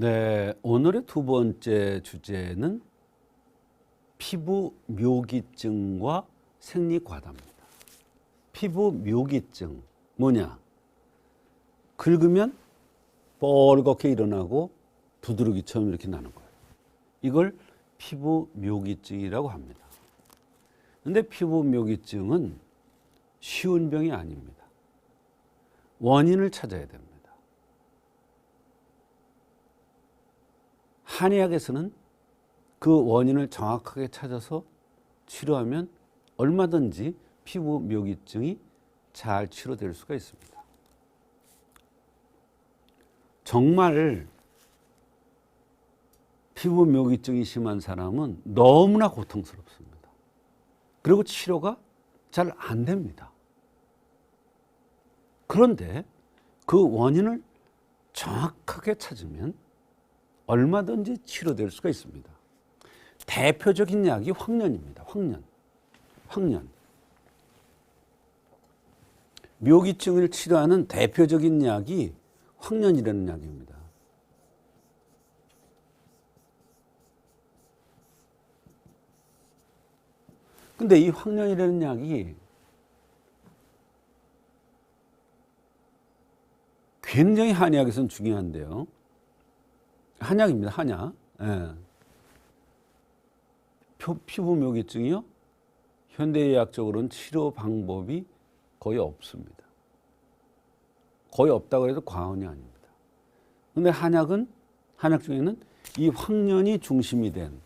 네, 오늘의 두 번째 주제는 피부 묘기증과 생리 과다입니다. 피부 묘기증 뭐냐? 긁으면 뻘겋게 일어나고 두드러기처럼 이렇게 나는 거예요. 이걸 피부 묘기증이라고 합니다. 근데 피부 묘기증은 쉬운 병이 아닙니다. 원인을 찾아야 됩니다. 한의학에서는 그 원인을 정확하게 찾아서 치료하면 얼마든지 피부 묘기증이 잘 치료될 수가 있습니다. 정말 피부 묘기증이 심한 사람은 너무나 고통스럽습니다. 그리고 치료가 잘 안 됩니다. 그런데 그 원인을 정확하게 찾으면 얼마든지 치료될 수가 있습니다. 대표적인 약이 황년입니다. 황년. 황년. 묘기증을 치료하는 대표적인 약이 황년이라는 약입니다. 근데 이 황년이라는 약이 굉장히 한의학에서는 중요한데요. 한약입니다. 한약. 예. 피부 묘기증이요. 현대의학적으로는 치료 방법이 거의 없습니다. 거의 없다고 해도 과언이 아닙니다. 근데 한약은 한약 중에는 이 황년이 중심이 된,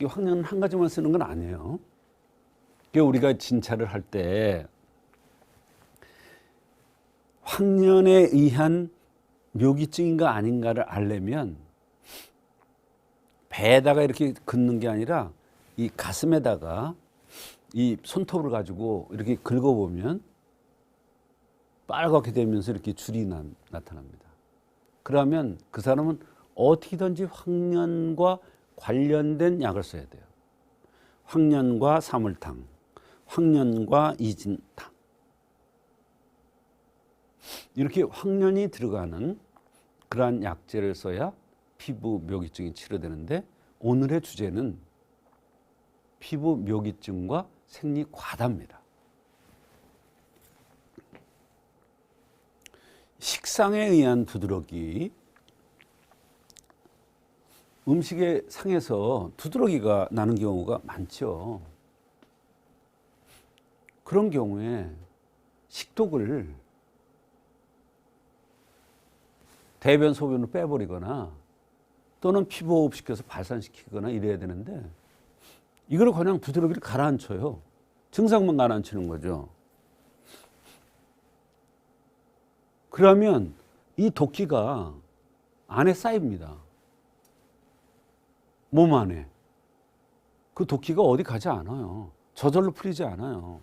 이 황년은 한 가지만 쓰는 건 아니에요. 우리가 진찰을 할 때 황년에 의한 묘기증인가 아닌가를 알려면 배에다가 이렇게 긋는 게 아니라 이 가슴에다가 이 손톱을 가지고 이렇게 긁어보면 빨갛게 되면서 이렇게 줄이 나, 나타납니다. 그러면 그 사람은 어떻게든지 황년과 관련된 약을 써야 돼요. 황년과 사물탕, 황년과 이진탕. 이렇게 황년이 들어가는 그러한 약재를 써야 피부 묘기증이 치료되는데 오늘의 주제는 피부 묘기증과 생리 과다입니다. 식상에 의한 두드러기 음식의 상에서 두드러기가 나는 경우가 많죠. 그런 경우에 식독을 대변 소변을 빼버리거나 또는 피부 호흡시켜서 발산시키거나 이래야 되는데 이걸 그냥 부드러기를 가라앉혀요. 증상만 가라앉히는 거죠. 그러면 이 도끼가 안에 쌓입니다. 몸 안에. 그 도끼가 어디 가지 않아요. 저절로 풀리지 않아요.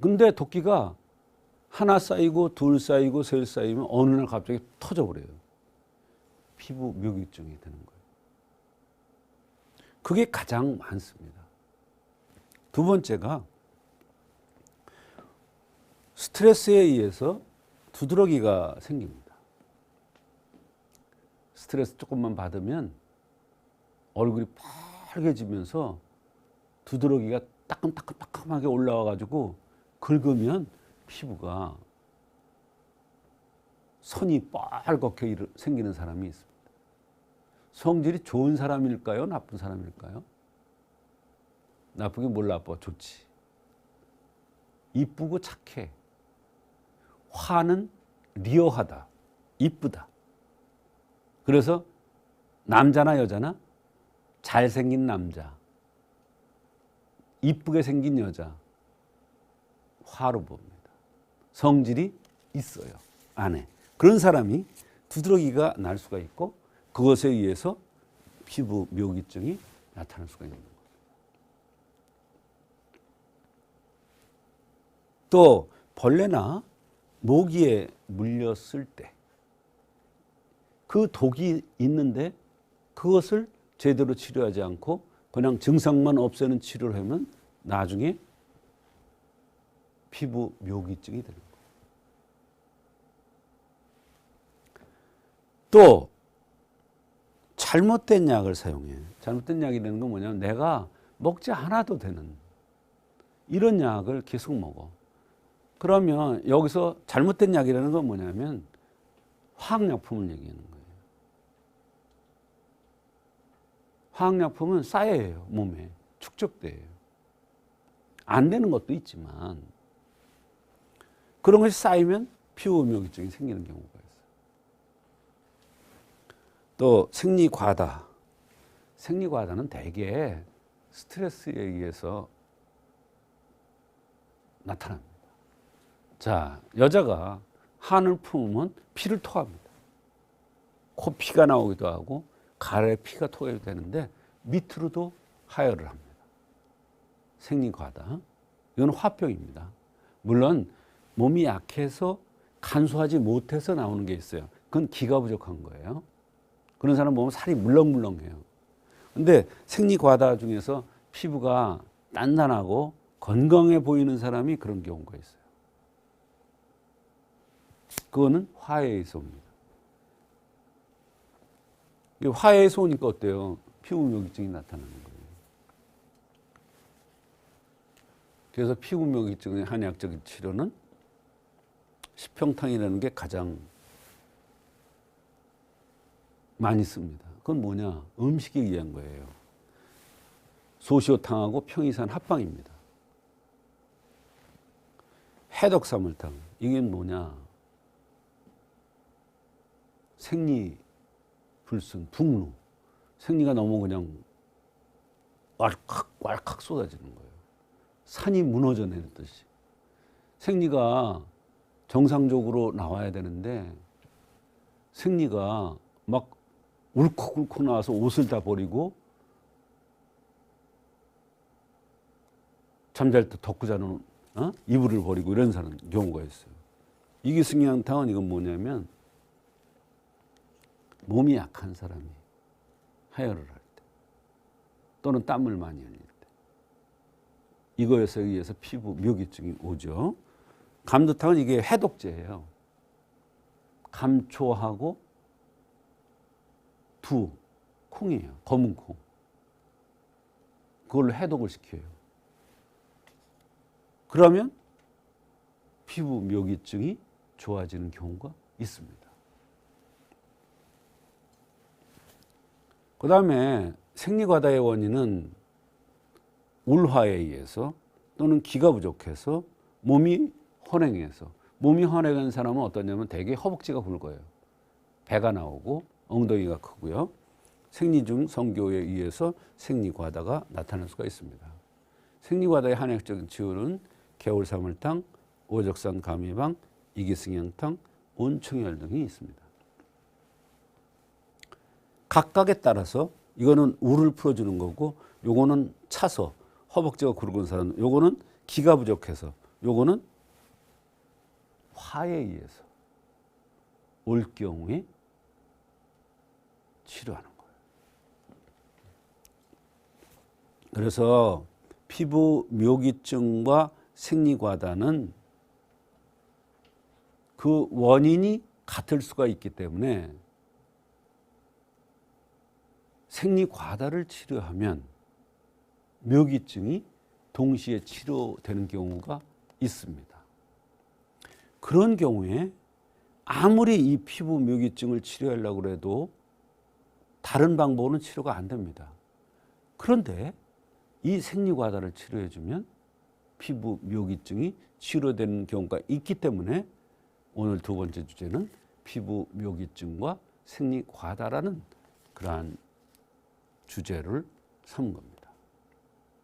근데 도끼가 하나 쌓이고 둘 쌓이고 셋 쌓이면 어느 날 갑자기 터져버려요. 피부 묘기증이 되는 거예요. 그게 가장 많습니다. 두 번째가 스트레스에 의해서 두드러기가 생깁니다. 스트레스 조금만 받으면 얼굴이 빨개지면서 두드러기가 따끔따끔따끔하게 올라와 가지고 긁으면 피부가 선이 빨갛게 생기는 사람이 있습니다. 성질이 좋은 사람일까요? 나쁜 사람일까요? 나쁘게 뭘 나빠? 좋지. 이쁘고 착해. 화는 리어하다. 이쁘다. 그래서 남자나 여자나 잘생긴 남자, 이쁘게 생긴 여자, 화로 봅니다. 성질이 있어요. 안에. 그런 사람이 두드러기가 날 수가 있고 그것에 의해서 피부 묘기증이 나타날 수가 있는 거죠. 또 벌레나 모기에 물렸을 때 그 독이 있는데 그것을 제대로 치료하지 않고 그냥 증상만 없애는 치료를 하면 나중에 피부 묘기증이 되는 거예요. 또 잘못된 약을 사용해. 잘못된 약이라는 건 뭐냐면 내가 먹지 않아도 되는 이런 약을 계속 먹어. 그러면 여기서 잘못된 약이라는 건 뭐냐면 화학약품을 얘기하는 거예요. 화학약품은 쌓여요, 몸에. 축적돼요. 안 되는 것도 있지만 그런 것이 쌓이면 피부묘기증이 생기는 경우가 있어요. 또 생리과다. 생리과다는 대개 스트레스에 의해서 나타납니다. 자, 여자가 한을 품으면 피를 토합니다. 코피가 나오기도 하고 가래 피가 토해도 되는데 밑으로도 하혈을 합니다. 생리과다. 이건 화병입니다. 물론 몸이 약해서 간수하지 못해서 나오는 게 있어요. 그건 기가 부족한 거예요. 그런 사람 보면 살이 물렁물렁해요. 근데 생리 과다 중에서 피부가 단단하고 건강해 보이는 사람이 그런 경우가 있어요. 그거는 화해의 소입니다. 이 화해의 소니까 어때요? 피부묘기증이 나타나는 거예요. 그래서 피부묘기증의 한의학적인 치료는 십평탕이라는 게 가장 많이 씁니다. 그건 뭐냐? 음식에 의한 거예요. 소시오탕하고 평이산 합방입니다. 해독사물탕. 이게 뭐냐? 생리 불순, 북루. 생리가 너무 그냥 왈칵 왈칵 쏟아지는 거예요. 산이 무너져 내리듯이. 생리가 정상적으로 나와야 되는데 생리가 막 울컥울컥 나와서 옷을 다 버리고 잠잘 때 덮고 자는 어? 이불을 버리고 이런 사람 경우가 있어요. 이기승양탕은 이건 뭐냐면 몸이 약한 사람이 하혈을 할 때 또는 땀을 많이 흘릴 때 이거에 의해서 피부 묘기증이 오죠. 감도탕은 이게 해독제예요. 감초하고 두 콩이에요. 검은 콩. 그걸로 해독을 시켜요. 그러면 피부 묘기증이 좋아지는 경우가 있습니다. 그 다음에 생리과다의 원인은 울화에 의해서 또는 기가 부족해서 몸이 헌행해서 몸이 헌행한 사람은 어떠냐면 대개 허벅지가 굵어요. 배가 나오고 엉덩이가 크고요. 생리 중 성교에 의해서 생리 과다가 나타날 수가 있습니다. 생리 과다의 한약적인 치유는 개울사물탕, 오적산 감미방, 이기승형탕, 온충혈 등이 있습니다. 각각에 따라서 이거는 울을 풀어주는 거고 요거는 차서 허벅지가 굵은 사람 요거는 기가 부족해서 요거는 화에 의해서 올 경우에 치료하는 거예요. 그래서 피부 묘기증과 생리과다는 그 원인이 같을 수가 있기 때문에 생리과다를 치료하면 묘기증이 동시에 치료되는 경우가 있습니다. 그런 경우에 아무리 이 피부 묘기증을 치료하려고 해도 다른 방법으로는 치료가 안 됩니다. 그런데 이 생리과다를 치료해 주면 피부 묘기증이 치료되는 경우가 있기 때문에 오늘 두 번째 주제는 피부 묘기증과 생리과다라는 그러한 주제를 삼은 겁니다.